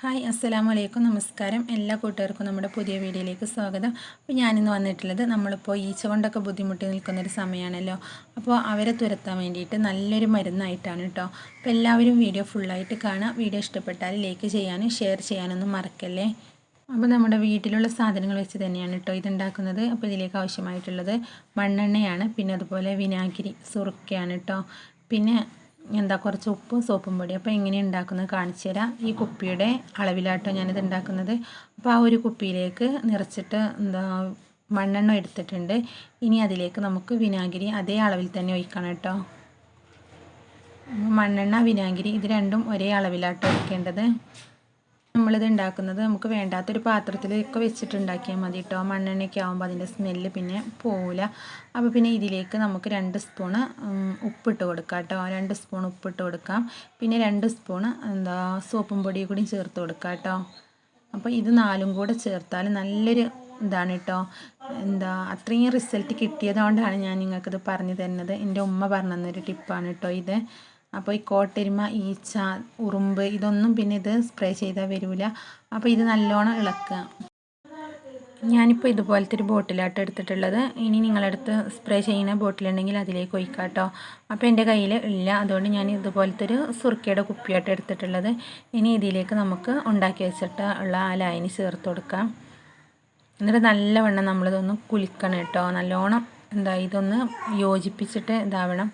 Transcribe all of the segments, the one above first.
Hi അസ്സലാമു അലൈക്കും നമസ്കാരം. എല്ലാ കൂട്ടുകാർക്കും നമ്മുടെ പുതിയ വീഡിയോയിലേക്ക് സ്വാഗതം. അപ്പോൾ ഞാനിന്ന് വന്നിട്ടുള്ളത് നമ്മളിപ്പോൾ ഈച്ച കൊണ്ടൊക്കെ ബുദ്ധിമുട്ടി നിൽക്കുന്നൊരു സമയമാണല്ലോ. അപ്പോൾ അവരെ തുരത്താൻ വേണ്ടിയിട്ട് നല്ലൊരു മരുന്നായിട്ടാണ് കേട്ടോ. അപ്പോൾ എല്ലാവരും വീഡിയോ ഫുള്ളായിട്ട് കാണുക. വീഡിയോ ഇഷ്ടപ്പെട്ടാൽ ലൈക്ക് ചെയ്യാനും ഷെയർ ചെയ്യാനൊന്നും മറക്കല്ലേ? അപ്പോൾ നമ്മുടെ വീട്ടിലുള്ള സാധനങ്ങൾ വെച്ച് തന്നെയാണ് കേട്ടോ ഇതുണ്ടാക്കുന്നത്. അപ്പോൾ ഇതിലേക്ക് ആവശ്യമായിട്ടുള്ളത് മണ്ണെണ്ണയാണ്. പിന്നെ അതുപോലെ വിനാഗിരി സുറുക്കയാണ് കേട്ടോ. പിന്നെ എന്താ കുറച്ച് ഉപ്പും സോപ്പും പൊടി. അപ്പോൾ എങ്ങനെ ഉണ്ടാക്കുന്നത് കാണിച്ചു തരാം. ഈ കുപ്പിയുടെ അളവിലാട്ടോ ഞാനിത് ഉണ്ടാക്കുന്നത്. അപ്പോൾ ആ ഒരു കുപ്പിയിലേക്ക് നിറച്ചിട്ട് എന്താ മണ്ണെണ്ണ എടുത്തിട്ടുണ്ട്. ഇനി അതിലേക്ക് നമുക്ക് വിനാഗിരി അതേ അളവിൽ തന്നെ ഒഴിക്കണം കേട്ടോ. മണ്ണെണ്ണ വിനാഗിരി ഇത് രണ്ടും ഒരേ അളവിലാട്ടോ ഒഴിക്കേണ്ടത്. നമ്മളിത് ഉണ്ടാക്കുന്നത് നമുക്ക് വേണ്ടാത്തൊരു പാത്രത്തിലൊക്കെ വെച്ചിട്ട് ഉണ്ടാക്കിയാൽ മതി കേട്ടോ മണ്ണെണ്ണയൊക്കെ ആകുമ്പോൾ അതിന്റെ സ്മെല്ല് പിന്നെ പോവില്ല അപ്പോൾ പിന്നെ ഇതിലേക്ക് നമുക്ക് രണ്ട് സ്പൂണ് ഉപ്പിട്ട് കൊടുക്കാം കേട്ടോ രണ്ട് സ്പൂൺ ഉപ്പിട്ട് കൊടുക്കാം. പിന്നെ രണ്ട് സ്പൂണ് എന്താ സോപ്പും പൊടി കൂടി ചേർത്ത് കൊടുക്കാം കേട്ടോ അപ്പോൾ ഇത് നാലും കൂടെ ചേർത്താൽ നല്ലൊരു ഇതാണ് കേട്ടോ എന്താ അത്രയും റിസൾട്ട് കിട്ടിയതുകൊണ്ടാണ് ഞാൻ നിങ്ങൾക്കിത് പറഞ്ഞു തരുന്നത്. എന്റെ ഉമ്മ പറഞ്ഞു തന്നൊരു ടിപ്പാണ് കേട്ടോ ഇത്. അപ്പോൾ ഈ കോട്ടരുമ ഈച്ച ഉറുമ്പ് ഇതൊന്നും പിന്നെ ഇത് സ്പ്രേ ചെയ്താൽ വരില്ല അപ്പോൾ ഇത് നല്ലോണം ഇളക്കുക. ഞാനിപ്പോൾ ഇതുപോലത്തെ ഒരു ബോട്ടിലാട്ടോ എടുത്തിട്ടുള്ളത്. ഇനി നിങ്ങളടുത്ത് സ്പ്രേ ചെയ്യുന്ന ബോട്ടിലുണ്ടെങ്കിൽ അതിലേക്ക് ഒഴിക്കാം കേട്ടോ അപ്പോൾ എന്റെ കയ്യിൽ ഇല്ല. അതുകൊണ്ട് ഞാൻ ഇതുപോലത്തെ ഒരു സുർക്കയുടെ കുപ്പിയായിട്ട് എടുത്തിട്ടുള്ളത്. ഇനി ഇതിലേക്ക് നമുക്ക് ഉണ്ടാക്കി വെച്ചിട്ട് ഉള്ള ആ ലായനി ചേർത്ത് കൊടുക്കാം. എന്നിട്ട് നല്ലവണ്ണം നമ്മളിതൊന്ന് കുലിക്കണം കേട്ടോ. നല്ലോണം എന്താ ഇതൊന്ന് യോജിപ്പിച്ചിട്ട് ഇതാവണം.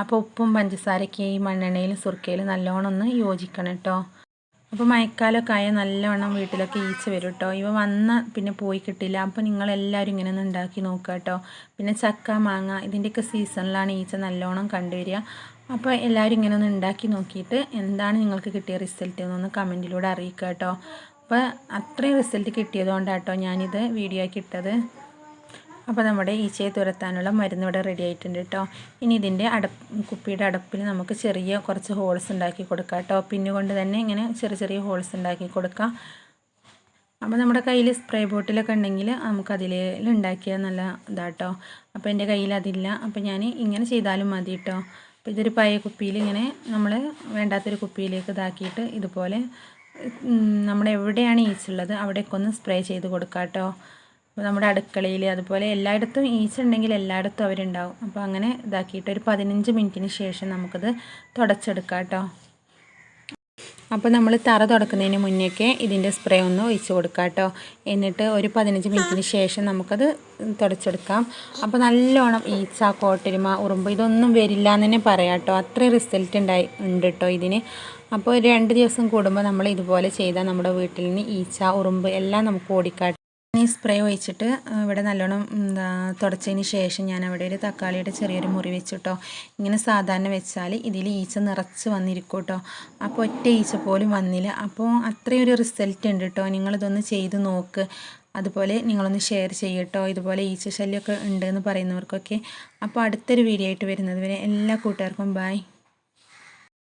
അപ്പോൾ ഉപ്പും പഞ്ചസാരയ്ക്ക് ഈ മണ്ണെണ്ണയിലും സുർക്കയിലും നല്ലോണം ഒന്ന് യോജിക്കണം കേട്ടോ അപ്പോൾ മഴക്കാലമൊക്കെ ആയാൽ നല്ലവണ്ണം വീട്ടിലൊക്കെ ഈച്ച വരും കേട്ടോ ഇവ വന്ന പിന്നെ പോയി കിട്ടില്ല. അപ്പോൾ നിങ്ങളെല്ലാവരും ഇങ്ങനെ ഒന്ന് ഉണ്ടാക്കി നോക്കുക കേട്ടോ പിന്നെ ചക്ക മാങ്ങ ഇതിന്റെയൊക്കെ സീസണിലാണ് ഈച്ച നല്ലോണം കണ്ടുവരിക. അപ്പോൾ എല്ലാവരും ഇങ്ങനെ ഒന്ന് ഉണ്ടാക്കി നോക്കിയിട്ട് എന്താണ് നിങ്ങൾക്ക് കിട്ടിയ റിസൾട്ട് എന്നൊന്ന് കമന്റിലൂടെ അറിയിക്കുക കേട്ടോ അപ്പോൾ അത്രയും റിസൾട്ട് കിട്ടിയതുകൊണ്ടാണ് കേട്ടോ ഞാനിത് വീഡിയോ ആക്കി ഇട്ടത്. അപ്പോൾ നമ്മുടെ ഈച്ചയെ തുരത്താനുള്ള മരുന്ന് ഇവിടെ റെഡി ആയിട്ടുണ്ട് കേട്ടോ ഇനി ഇതിന്റെ അടപ്പ് കുപ്പിയുടെ അടപ്പിൽ നമുക്ക് ചെറിയ കുറച്ച് ഹോൾസ് ഉണ്ടാക്കി കൊടുക്കാം കേട്ടോ പിന്നുകൊണ്ട് തന്നെ ഇങ്ങനെ ചെറിയ ചെറിയ ഹോൾസ് ഉണ്ടാക്കി കൊടുക്കാം. അപ്പോൾ നമ്മുടെ കയ്യിൽ സ്പ്രേ ബോട്ടിലൊക്കെ ഉണ്ടെങ്കിൽ നമുക്ക് അതിൽ ഉണ്ടാക്കിയാൽ നല്ല ഇതാട്ടോ അപ്പോൾ എന്റെ കയ്യിൽ അതില്ല. അപ്പോൾ ഞാൻ ഇങ്ങനെ ചെയ്താലും മതി കേട്ടോ അപ്പോൾ ഇതൊരു പഴയ കുപ്പിയിൽ ഇങ്ങനെ നമ്മൾ വേണ്ടാത്തൊരു കുപ്പിയിലേക്ക് ഇതാക്കിയിട്ട് ഇതുപോലെ നമ്മുടെ എവിടെയാണ് ഈച്ചുള്ളത് അവിടേക്കൊന്ന് സ്പ്രേ ചെയ്ത് കൊടുക്കാം കേട്ടോ നമ്മുടെ അടുക്കളയിൽ അതുപോലെ എല്ലായിടത്തും ഈച്ച ഉണ്ടെങ്കിൽ എല്ലായിടത്തും അവരുണ്ടാവും. അപ്പോൾ അങ്ങനെ ഇതാക്കിയിട്ട് ഒരു പതിനഞ്ച് മിനിറ്റിന് ശേഷം നമുക്കത് തുടച്ചെടുക്കാം കേട്ടോ. അപ്പോൾ നമ്മൾ തറ തുടക്കുന്നതിന് മുന്നേക്കെ ഇതിന്റെ സ്പ്രേ ഒന്ന് ഒഴിച്ച് കൊടുക്കാം കേട്ടോ. എന്നിട്ട് ഒരു പതിനഞ്ച് മിനിറ്റിന് ശേഷം നമുക്കത് തുടച്ചെടുക്കാം. അപ്പോൾ നല്ലോണം ഈച്ച കോട്ടരുമ ഉറുമ്പ് ഇതൊന്നും വരില്ല എന്ന് തന്നെ പറയാം കേട്ടോ. അത്രയും റിസൾട്ട് ഉണ്ടായി ഉണ്ട് കേട്ടോ ഇതിന്. അപ്പോൾ രണ്ട് ദിവസം കൂടുമ്പോൾ നമ്മൾ ഇതുപോലെ ചെയ്താൽ നമ്മുടെ വീട്ടിൽ നിന്ന് ഈച്ച ഉറുമ്പ് എല്ലാം നമുക്ക് ഓടിക്കാം ഈ സ്പ്രേ ഒഴിച്ചിട്ട് ഇവിടെ നല്ലോണം എന്താ തുടച്ചതിന് ശേഷം ഞാൻ അവിടെ ഒരു തക്കാളിയുടെ ചെറിയൊരു മുറി വെച്ചിട്ടോ. ഇങ്ങനെ സാധാരണ വെച്ചാൽ ഇതിൽ ഈച്ച നിറച്ച് വന്നിരിക്കും കേട്ടോ അപ്പോൾ ഒറ്റ ഈച്ച പോലും വന്നില്ല. അപ്പോൾ അത്രയും ഒരു റിസൾട്ട് ഉണ്ട് കേട്ടോ നിങ്ങളിതൊന്ന് ചെയ്ത് നോക്ക്. അതുപോലെ നിങ്ങളൊന്ന് ഷെയർ ചെയ്യട്ടോ. ഇതുപോലെ ഈച്ച ശല്യമൊക്കെ ഉണ്ടെന്ന് പറയുന്നവർക്കൊക്കെ. അപ്പോൾ അടുത്തൊരു വീഡിയോ ആയിട്ട് വരുന്നത് വരെ എല്ലാ കൂട്ടുകാർക്കും ബായ്